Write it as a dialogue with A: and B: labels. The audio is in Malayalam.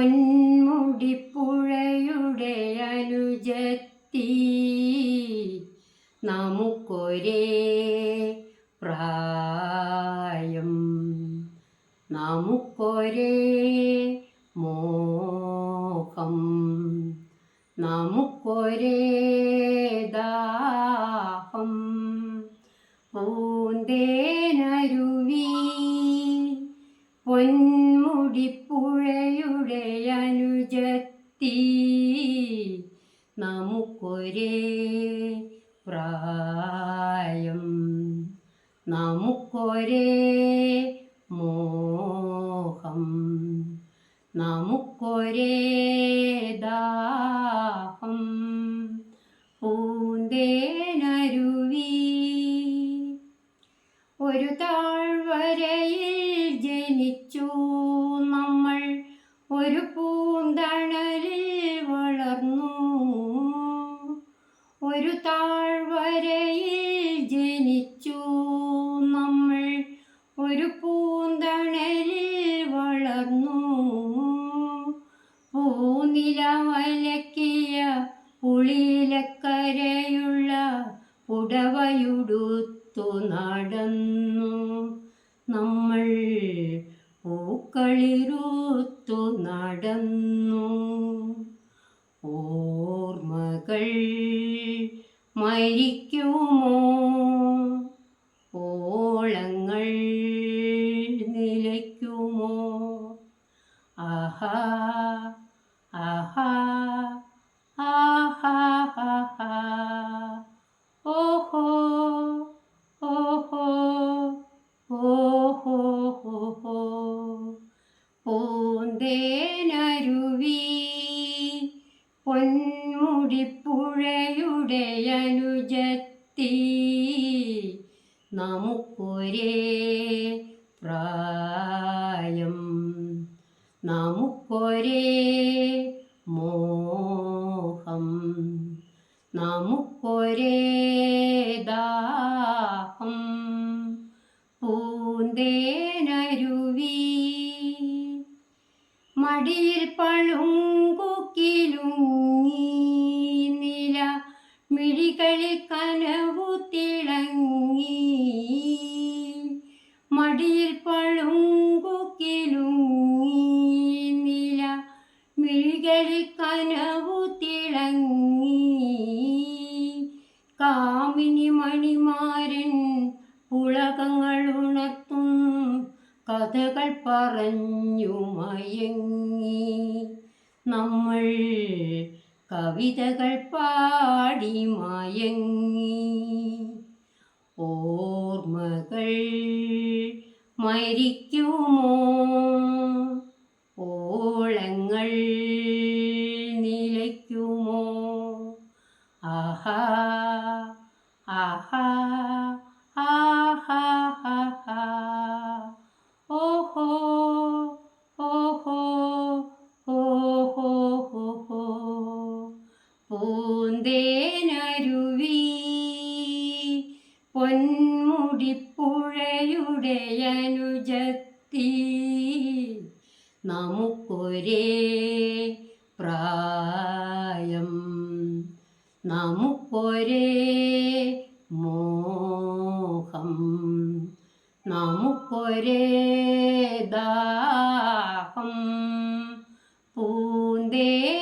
A: പൊന്മുടിപ്പുഴയുടെ അനുജത്തി. നമുക്കൊരേ പ്രായം. നമുക്കൊരേ മോഹം. നമുക്കൊരേ ദാഹം. പൂന്തേനരുവി പൊന്മുടിപ്പുഴയുടെ നമുക്കൊരേ പ്രായം. നമുക്കൊരേ മോഹം. നമുക്കൊരേ ദാഹം. പൂന്തേനരുവി ഒരു താഴ്വരയിൽ ജനിച്ചു നമ്മൾ ഒരു പൂന്തണലിൽ വളർന്നു ഒരു താഴ്വരയിൽ ജനിച്ചു. നമ്മൾ ഒരു പൂന്തണലിൽ വളർന്നു. പൂനില വലക്കിയ പുളിയിലക്കരയുള്ള പുടവയുടുത്തു നടന്നു. നമ്മൾ പൂക്കളിരുത്തു നടന്നു. ഓർമ്മകൾ മരിക്കുമോ? ഓളങ്ങൾ നിലയ്ക്കുമോ? ആഹാ ആഹാ ആഹാ ഓഹോ ഓഹോ ഓഹോ ഓഹോ. പൂന്തേനരുവി പൊന്മുടിപ്പുഴയുടെ നമുക്കൊരേ പ്രായം. നമുക്കൊരേ മോഹം. നമുക്കൊരേ ദാഹം. പൂന്തേനരുവി മടിയിൽ പളുങ്കുക്കിലുങ്ങി കനവു തിളങ്ങി. കാമിനി മണിമാരൻ പുളകങ്ങൾ ഉണർത്തും. കഥകൾ പറഞ്ഞു മയങ്ങി. നമ്മൾ കവിതകൾ പാടി മയങ്ങി. ഓർമ്മകൾ മരിക്കുമോ? ആഹാ ആഹാ ആഹാ ഓഹോ ഓഹോ ഓഹോ ഹോ പൂന്തേനരുവി പൊന്മുടിപ്പുഴയുടെ അനുജത്തി നമുക്കൊരേ പ്രായം. നമുക്കൊരേ മോഹം. നമുക്കൊരേ ദാഹം. പൂന്തേനരുവി